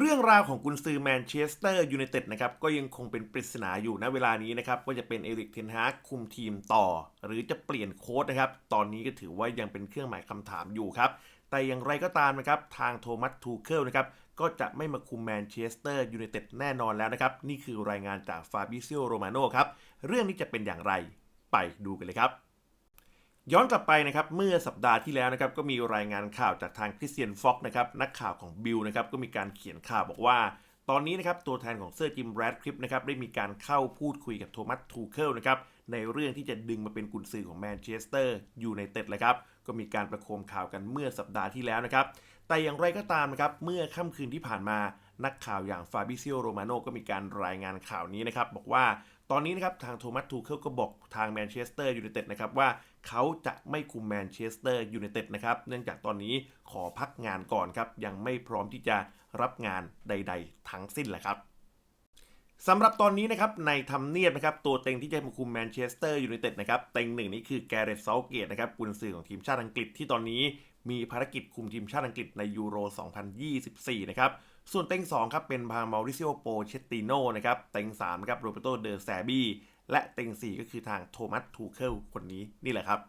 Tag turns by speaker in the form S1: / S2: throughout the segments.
S1: เรื่องราวของกุนซือแมนเชสเตอร์ยูไนเต็ดนะครับก็ยังคงเป็นปริศนาอยู่ณเวลานี้นะครับว่าจะเป็นเอริกเทนฮากคุมทีมต่อ หรือจะเปลี่ยนโค้ดนะครับ ตอนนี้ก็ถือว่ายังเป็นเครื่องหมายคำถามอยู่ครับ แต่อย่างไรก็ตามนะครับ ทางโทมัสทูเคิลนะครับก็จะไม่มาคุมแมนเชสเตอร์ยูไนเต็ดแน่นอนแล้วนะครับ นี่คือรายงานจากฟาบิซิโอโรมาโนครับ เรื่องนี้จะเป็นอย่างไรไปดูกันเลยครับ ย้อนกลับไปนะครับเมื่อสัปดาห์ที่แล้วนะครับก็มีรายงานข่าวจากทางคริสเตียนฟ็อกนะครับนักข่าวของบิลนะครับก็มีการเขียนข่าวบอกว่า ตอนนี้นะครับตัวแทนของเซอร์จิมแรดคลิปนะครับได้มีการเข้าพูดคุยกับโทมัสทูเคิลนะครับในเรื่องที่จะดึงมาเป็นกุนซือของแมนเชสเตอร์ยูไนเต็ดเลยครับก็มีการประโคมข่าวกันเมื่อสัปดาห์ที่แล้วนะครับแต่อย่างไรก็ตามนะครับเมื่อค่ำคืนที่ผ่านมานักข่าวอย่างฟาบิเซิโอโรมาโนก็มีการรายงานข่าวนี้นะครับบอกว่า ตอนนี้นะครับทางโทมัสทูเคิลก็บอกทางแมนเชสเตอร์ยูไนเต็ดนะครับว่าเขาจะไม่คุมแมนเชสเตอร์ยูไนเต็ดนะครับเนื่องจากตอนนี้ขอพักงานก่อนครับ ยังไม่พร้อมที่จะรับงานใด ๆ ทั้งสิ้นแหละครับสำหรับตอนนี้นะครับในทำเนียบนะครับตัวเต็งที่จะมาคุมแมนเชสเตอร์ยูไนเต็ดนะครับเต็งหนึ่งนี้คือแกเรตเซาเกตนะครับกุนซือของทีมชาติอังกฤษที่ตอนนี้มีภารกิจคุมทีมชาติอังกฤษในยูโร 2024 นะครับ ส่วนเต็ง 2 ครับ เป็นพามาริซิโอโปเชตติโนนะครับ เต็ง 3 ครับโรเบโตเดอแซบีและเต็ง 4 ก็คือทางโทมัสทูเคิลคนนี้นี่แหละครับ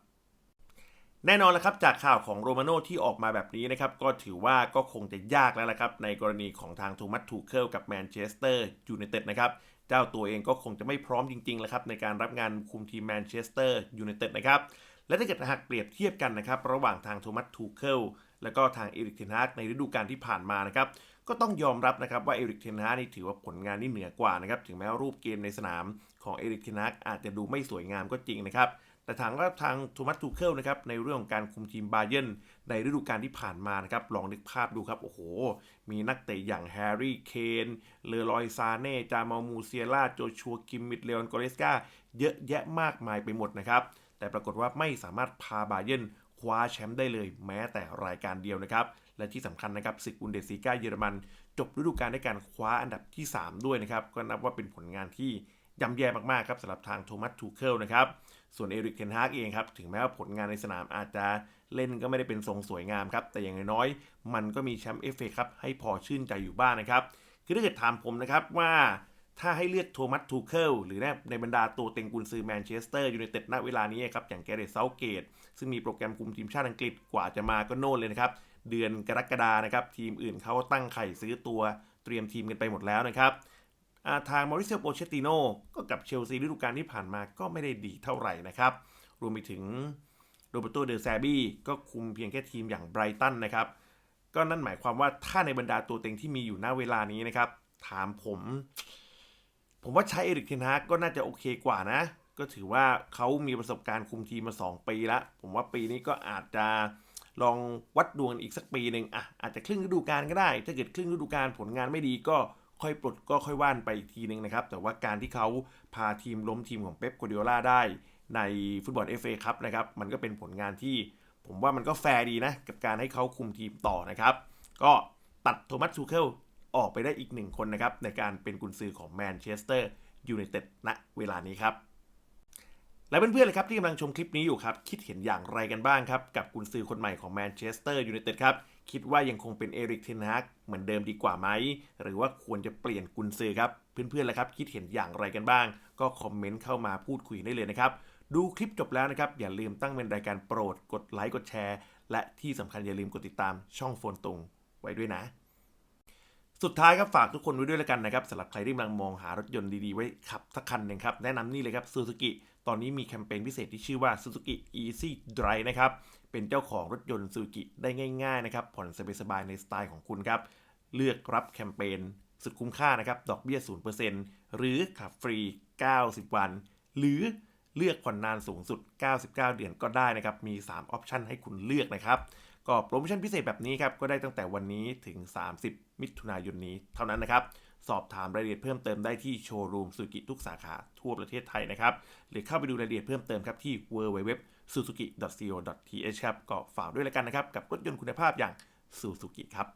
S1: แน่นอนแล้วครับจากข่าวของโรมาโนที่ออกมาแบบนี้นะครับ ก็ถือว่าก็คงจะยากแล้วละครับ ในกรณีของทางโทมัสทูเคิลกับแมนเชสเตอร์ยูไนเต็ดนะครับ เจ้าตัวเองก็คงจะไม่พร้อมจริงๆแล้วครับในการรับงานคุมทีมแมนเชสเตอร์ยูไนเต็ดนะครับและถ้าเกิดหากเปรียบเทียบกันนะครับ ระหว่างทางโทมัสทูเคิลแล้วก็ทางเอริกเทนฮากในฤดูกาลที่ผ่านมานะครับ ก็ต้องยอมรับนะครับว่าเอริกเทนฮานี่ถือว่าผลงานนี่เหนือกว่านะครับถึงแม้ว่ารูปเกมในสนามของเอริกเทนฮาอาจจะดูไม่สวยงามก็จริงนะครับแต่ทางว่าทางโทมัสทูเคิลนะครับในเรื่องของการคุมทีมบาเยนในฤดูกาลที่ผ่านมานะครับลองนึกภาพดูครับ โอ้โห มีนักเตะอย่างแฮร์รี่เคนเลอรอยซาเน่ จามามูเซียล่าโจชัวกิมมิดเลออนกอเรสกาเยอะแยะมากมายไปหมดนะครับ แต่ปรากฏว่าไม่สามารถพาบาเยนคว้าแชมป์ได้เลยแม้แต่รายการเดียวนะครับ และที่สำคัญนะครับศึกบุนเดสซีกาเยอรมัน จบฤดูกาลด้วยการคว้าอันดับที่ 3 ด้วยนะครับ ก็นับว่าเป็นผลงานที่ย่ำแย่มากๆครับสำหรับทางโทมัสทูเคิลนะครับ ส่วนเอริกเทนฮากเองครับ ถึงแม้ว่าผลงานในสนามอาจจะเล่นก็ไม่ได้เป็นทรงสวยงามครับ แต่อย่างน้อยๆมันก็มีแชมป์เอฟเอครับให้พอชื่นใจอยู่บ้างนะครับ คือถ้าเกิดถามผมนะครับว่าถ้าให้เลือกโทมัสทูเคิลหรือในบรรดาตัวเต็งกุนซือแมนเชสเตอร์ยูไนเต็ดณเวลานี้ครับอย่างแกเรตเซาเกตซึ่งมีโปรแกรมคุมทีมชาติอังกฤษกว่าจะมาก็โน่นเลยนะครับ เดือนกรกฎานะครับ ทีมอื่นเขาตั้งไข่ซื้อตัวเตรียมทีมกันไปหมดแล้วนะครับาทางมอริเซียโปเชติโนก็กับเชลซีฤดูกาลที่ผ่านมาก็ไม่ได้ดีเท่าไหร่นะครับ รวมไปถึงโรเบโตเดอแซบี้ก็คุมเพียงแค่ทีมอย่างไบรตันนะครับ ก็นั่นหมายความว่าถ้าในบรรดาตัวเต็งที่มีอยู่ณเวลานี้นะครับ ถามผม ผมว่าใช้เอริกเทนฮากก็น่าจะโอเคกว่านะ ก็ถือว่าเขามีประสบการณ์คุมทีมมา 2 ปีล้วผมว่าปีนี้ก็อาจจะ ลองวัดดวงอีกสักปีหนึ่งอะอาจจะครึ่งฤดูกาลก็ได้ ถ้าเกิดครึ่งฤดูกาลผลงานไม่ดีก็ค่อยปลดก็ค่อยว่านไปอีกทีหนึ่งนะครับ แต่ว่าการที่เขาพาทีมล้มทีมของเป๊ปกัวดิโอลาได้ ในฟุตบอล FA ครับนะครับ มันก็เป็นผลงานที่ผมว่ามันก็แฟร์ดีนะ กับการให้เขาคุมทีมต่อนะครับ ก็ตัดโทมัสทูเคิลออกไปได้อีกหนึ่งคนนะครับ ในการเป็นกุนซือของแมนเชสเตอร์ยูไนเต็ดณเวลานี้ครับ และเพื่อนๆเลยครับที่กำลังชมคลิปนี้อยู่ครับ คิดเห็นอย่างไรกันบ้างครับ กับกุนซือคนใหม่ของแมนเชสเตอร์ยูไนเต็ดครับ คิดว่ายังคงเป็นเอริกเทนฮากเหมือนเดิมดีกว่าไหม หรือว่าควรจะเปลี่ยนกุนซือครับ เพื่อนๆเลยครับคิดเห็นอย่างไรกันบ้าง ก็คอมเมนต์เข้ามาพูดคุยได้เลยนะครับ ดูคลิปจบแล้วนะครับ อย่าลืมตั้งเป็นรายการโปรดกดไลค์กดแชร์ และที่สำคัญอย่าลืมกดติดตามช่องโฟนตรงไว้ด้วยนะสุดท้ายครับฝากทุกคนไว้ด้วยแล้วกันนะครับสำหรับใครที่กำลังมองหารถยนต์ดีๆ ไว้ขับสักคันหนึ่งครับ แนะนำนี่เลยครับซูซูกิ ตอนนี้มีแคมเปญพิเศษที่ชื่อว่า Suzuki Easy Drive นะครับ เป็นเจ้าของรถยนต์ซูซูกิได้ง่ายๆนะครับ ผ่อนสบายๆในสไตล์ของคุณครับ เลือกรับแคมเปญสุดคุ้มค่านะครับ ดอกเบี้ย 0%หรือขับฟรี 90 วัน หรือเลือกผ่อนนานสูงสุด 99 เดือนก็ได้นะครับ มี 3 ออปชันให้คุณเลือกนะครับ ก็โปรโมชั่นพิเศษแบบนี้ครับ ก็ได้ตั้งแต่วันนี้ถึง 30 มิถุนายนนี้เท่านั้นนะครับ สอบถามรายละเอียดเพิ่มเติมได้ที่โชว์รูมสุกิทุกสาขาทั่วประเทศไทยนะครับ หรือเข้าไปดูรายละเอียดเพิ่มเติมครับที่ www.suzuki.co.th ครับก็ฝากด้วยแล้วกันนะครับ กับรถยนต์คุณภาพอย่าง Suzuki ครับ